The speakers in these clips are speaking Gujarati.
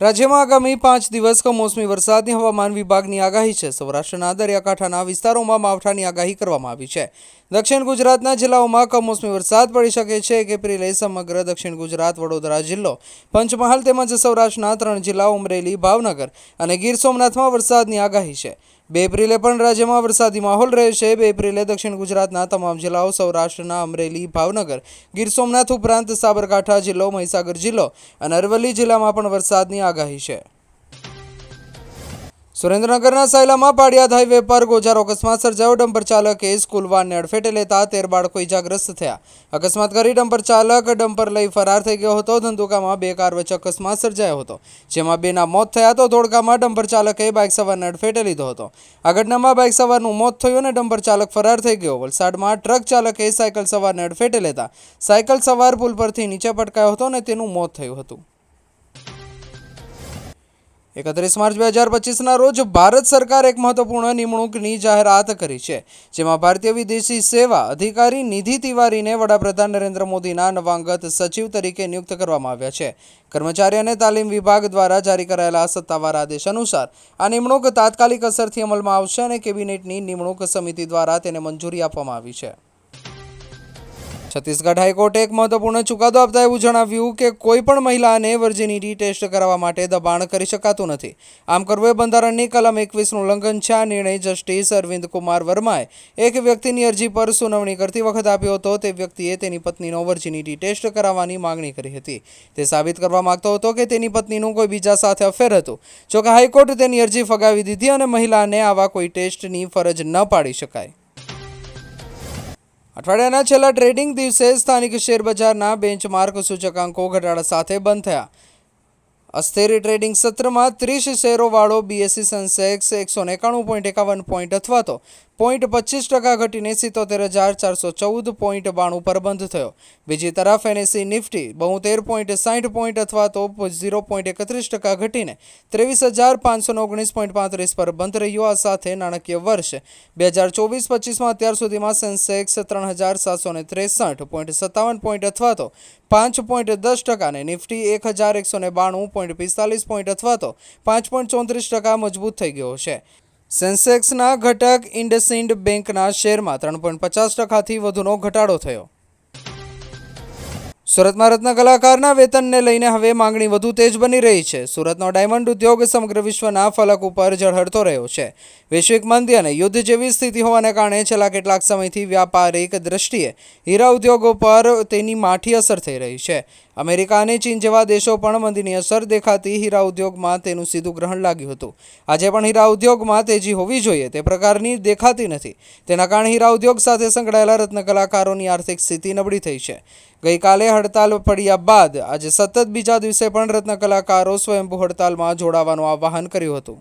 રાજ્યમાં આગામી પાંચ દિવસ કમોસમી વરસાદની હવામાન વિભાગની આગાહી છે. સૌરાષ્ટ્રના દરિયાકાંઠાના વિસ્તારોમાં માવઠાની આગાહી કરવામાં આવી છે. દક્ષિણ ગુજરાતના જિલ્લાઓમાં કમોસમી વરસાદ પડી શકે છે. એક એપ્રિલે સમગ્ર દક્ષિણ ગુજરાત, વડોદરા જિલ્લો, પંચમહાલ તેમજ સૌરાષ્ટ્રના ત્રણ જિલ્લા, અમરેલી, ભાવનગર અને ગીર સોમનાથમાં વરસાદની આગાહી છે. બે એપ્રિલે પણ રાજ્યમાં વરસાદી માહોલ રહેશે. બે એપ્રિલે દક્ષિણ ગુજરાતના તમામ જિલ્લાઓ, સૌરાષ્ટ્રના અમરેલી, ભાવનગર, ગીર સોમનાથ ઉપરાંત સાબરકાંઠા જિલ્લો, મહીસાગર જિલ્લો અને અરવલ્લી જિલ્લામાં પણ વરસાદની આગાહી છે. સુરેન્દ્રનગરના સાયલામાં પાડિયાદ હાઈવે પર ગોજારો અકસ્માત સર્જાયો. ડમ્પર ચાલકે સ્કૂલ વાનને અડફેટે લેતા તેર બાળકો ઇજાગ્રસ્ત થયા. અકસ્માત કરી ડમ્પર ચાલક ડમ્પર લઈ ફરાર થઈ ગયો હતો. ધંધુકામાં બે કાર વચ્ચે અકસ્માત સર્જાયો હતો. જેમાં બેના મોત થયા તો ધોળકામાં ડમ્પર ચાલકે બાઇક સવારને અડફેટે લીધો હતો. આ ઘટનામાં બાઇક સવારનું મોત થયું અને ડમ્પર ચાલક ફરાર થઈ ગયો. વલસાડમાં ટ્રક ચાલકે સાયકલ સવારને અડફેટે લેતા સાયકલ સવાર પુલ પરથી નીચે પટકાયો હતો અને તેનું મોત થયું હતું. એકત્રીસ માર્ચ બે હજાર પચીસના રોજ ભારત સરકાર એક મહત્વપૂર્ણ નિમણૂકની જાહેરાત કરી છે, જેમાં ભારતીય વિદેશી સેવા અધિકારી નિધિ તિવારીને વડાપ્રધાન નરેન્દ્ર મોદીના નવાંગત સચિવ તરીકે નિયુક્ત કરવામાં આવ્યા છે. કર્મચારી અને તાલીમ વિભાગ દ્વારા જારી કરાયેલા સત્તાવાર આદેશ અનુસાર આ નિમણૂક તાત્કાલિક અસરથી અમલમાં આવશે અને કેબિનેટની નિમણૂક સમિતિ દ્વારા તેને મંજૂરી આપવામાં આવી છે. છત્તીસગઢ હાઈકોર્ટે એક મહત્વપૂર્ણ ચુકાદો આપતા એવું જણાવ્યું કે કોઈ પણ મહિલાને વર્જિનિટી ટેસ્ટ કરાવવા માટે દબાણ કરી શકાતું નથી. આમ કરવું એ બંધારણની કલમ એકવીસનું ઉલ્લંઘન છે. આ નિર્ણય જસ્ટિસ અરવિંદ કુમાર વર્માએ એક વ્યક્તિની અરજી પર સુનાવણી કરતી વખત આપ્યો હતો. તે વ્યક્તિએ તેની પત્નીનો વર્જિનિટી ટેસ્ટ કરાવવાની માંગણી કરી હતી. તે સાબિત કરવા માંગતો હતો કે તેની પત્નીનું કોઈ બીજા સાથે અફેર હતું. જોકે હાઈકોર્ટ તેની અરજી ફગાવી દીધી અને મહિલાને આવા કોઈ ટેસ્ટની ફરજ ન પાડી શકાય. અઠવાડિયાના છેલ્લા ટ્રેડિંગ દિવસે સ્થાનિક શેરબજારના બેન્ચમાર્ક સૂચકાંકો ઘટાડા સાથે બંધ થયા. અસ્થિર ટ્રેડિંગ સત્રમાં ત્રીસ શેરોવાળો બીએસસી સેન્સેક્સ એકસો એકાણું પોઈન્ટ એકાવન પોઈન્ટ અથવા તો પોઈન્ટ પચીસ ટકા ઘટીને સિત્તોતેર હજાર ચારસો ચૌદ પોઈન્ટ બાણું પર બંધ થયો. બીજી તરફ એનએસસી નિફ્ટી બોતેર પોઈન્ટ સાઠ પોઈન્ટ અથવા તો ઝીરો પોઈન્ટ એકત્રીસ ટકા ઘટીને ત્રેવીસ હજાર પાંચસો ઓગણીસ પોઈન્ટ પાંત્રીસ પર બંધ રહ્યો. આ સાથે નાણાકીય વર્ષ બે હજાર ચોવીસ પચીસમાં અત્યાર સુધીમાં સેન્સેક્સ ત્રણ હજાર સાતસો ને ત્રેસઠ પોઈન્ટ સત્તાવન પોઈન્ટ અથવા તો પાંચ પોઈન્ટ દસ ટકા અને નિફ્ટી એક હજાર એકસો ને બાણું પોઈન્ટ પિસ્તાલીસ પોઈન્ટ અથવા તો પાંચ પોઈન્ટ ચોત્રીસ ટકા મજબૂત થઈ ગયો છે. સેન્સેક્સના ઘટક ઇન્ડસિન્ડ બેંકના શેરમાં ત્રણ પોઈન્ટ પચાસ ટકાથી વધુનો ઘટાડો થયો. સુરતમાં રત્ન વેતનને લઈને હવે માંગણી વધુ તેજ બની રહી છે. સુરતનો ડાયમંડ ઉદ્યોગ સમગ્ર વિશ્વના ફલક ઉપર ઝળહળતો રહ્યો છે. વૈશ્વિક મંદી અને યુદ્ધ જેવી સ્થિતિ હોવાને કારણે છેલ્લા કેટલાક સમયથી વ્યાપારિક દ્રષ્ટિએ હીરા ઉદ્યોગો પર તેની માઠી અસર થઈ રહી છે. અમેરિકા અને ચીન જેવા દેશો પણ મંદીની અસર દેખાતી હીરા ઉદ્યોગમાં તેનું સીધું ગ્રહણ લાગ્યું હતું. આજે પણ હીરા ઉદ્યોગમાં તેજી હોવી જોઈએ, તે પ્રકારની દેખાતી નથી. તેના કારણે હીરા ઉદ્યોગ સાથે સંકળાયેલા રત્ન કલાકારોની આર્થિક સ્થિતિ નબળી થઈ છે. ગઈકાલે હડતાલ પડ્યા બાદ આજે સતત બીજા દિવસે પણ રત્ન કલાકારો સ્વયંભૂ હડતાલમાં જોડાવાનું આહ્વાન કર્યું હતું.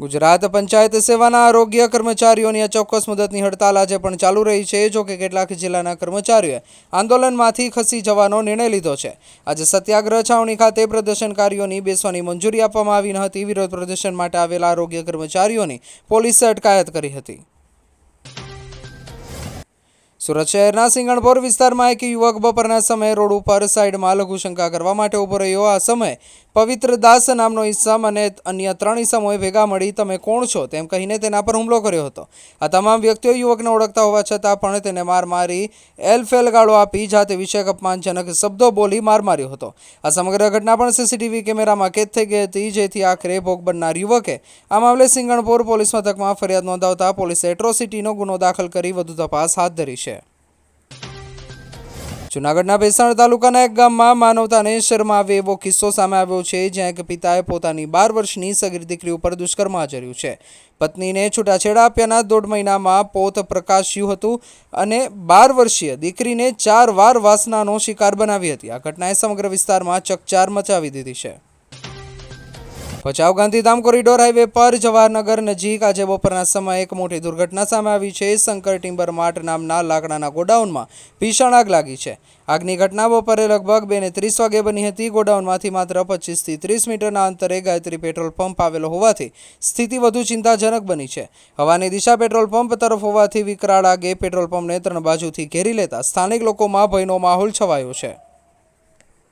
ગુજરાત પંચાયત સેવાના આરોગ્ય કર્મચારીઓની અચોક્કસ મુદતની હડતાલ આજે પણ ચાલુ રહી છે, જો કે કેટલાક જિલ્લાના કર્મચારીઓએ આંદોલનમાંથી ખસી જવાનો નિર્ણય લીધો છે. આજે સત્યાગ્રહ છાવણી ખાતે પ્રદર્શનકારીઓની બેસવાની મંજૂરી આપવામાં આવી ન હતી. વિરોધ પ્રદર્શન માટે આવેલા આરોગ્ય કર્મચારીઓની પોલીસે અટકાયત કરી હતી. સુરત શહેરના સિંગણપોર વિસ્તારમાં એક યુવક બપોરના સમયે રોડ ઉપર સાઈડમાં લઘુશંકા કરવા માટે ઊભો રહ્યો. આ સમયે પવિત્ર દાસ નામનો ઈસમ અને અન્ય ત્રણ ઈસમોએ ભેગા મળી, તમે કોણ છો? તેમ કહીને તેના પર હુમલો કર્યો હતો. આ તમામ વ્યક્તિઓ યુવકને ઓળખતા હોવા છતાં પણ તેને માર મારી એલ ફેલ ગાળો આપી જાતે વિષયક અપમાનજનક શબ્દો બોલી માર માર્યો હતો. આ સમગ્ર ઘટના પણ સીસીટીવી કેમેરામાં કેદ થઈ ગઈ હતી. જેથી આખરે ભોગ બનનાર યુવકે આ મામલે સિંગણપોર પોલીસ મથકમાં ફરિયાદ નોંધાવતા પોલીસે એટ્રોસિટીનો ગુનો દાખલ કરી વધુ તપાસ હાથ ધરી છે. જૂનાગઢના ભેસાણ તાલુકાના એક ગામમાં માનવતાને શરમાવે એવો કિસ્સો સામે આવ્યો છે, જ્યાં એક પિતાએ પોતાની બાર વર્ષની સગીર દીકરી ઉપર દુષ્કર્મ આચર્યું છે. પત્નીને છૂટાછેડા આપ્યાના દોઢ મહિનામાં પોત પ્રકાશ્યું હતું અને બાર વર્ષીય દીકરીને ચાર વાર વાસનાનો શિકાર બનાવી હતી. આ ઘટનાએ સમગ્ર વિસ્તારમાં ચકચાર મચાવી દીધી છે. ભચાઉ ગાંધીધામ કોરિડોર હાઈવે પર જવાહરનગર નજીક આજે બપોરના સમયે એક મોટી દુર્ઘટના સામે આવી છે. શંકર ટિમ્બર માર્ટ નામના લાકડાના ગોડાઉનમાં ભીષણ આગ લાગી છે. આગની ઘટના બપોરે લગભગ બે ને ત્રીસ વાગે બની હતી. ગોડાઉનમાંથી માત્ર પચીસથી ત્રીસ મીટરના અંતરે ગાયત્રી પેટ્રોલ પંપ આવેલો હોવાથી સ્થિતિ વધુ ચિંતાજનક બની છે. હવાની દિશા પેટ્રોલ પંપ તરફ હોવાથી વિકરાળ આગે પેટ્રોલ પંપને ત્રણ બાજુથી ઘેરી લેતા સ્થાનિક લોકોમાં ભયનો માહોલ છવાયો છે.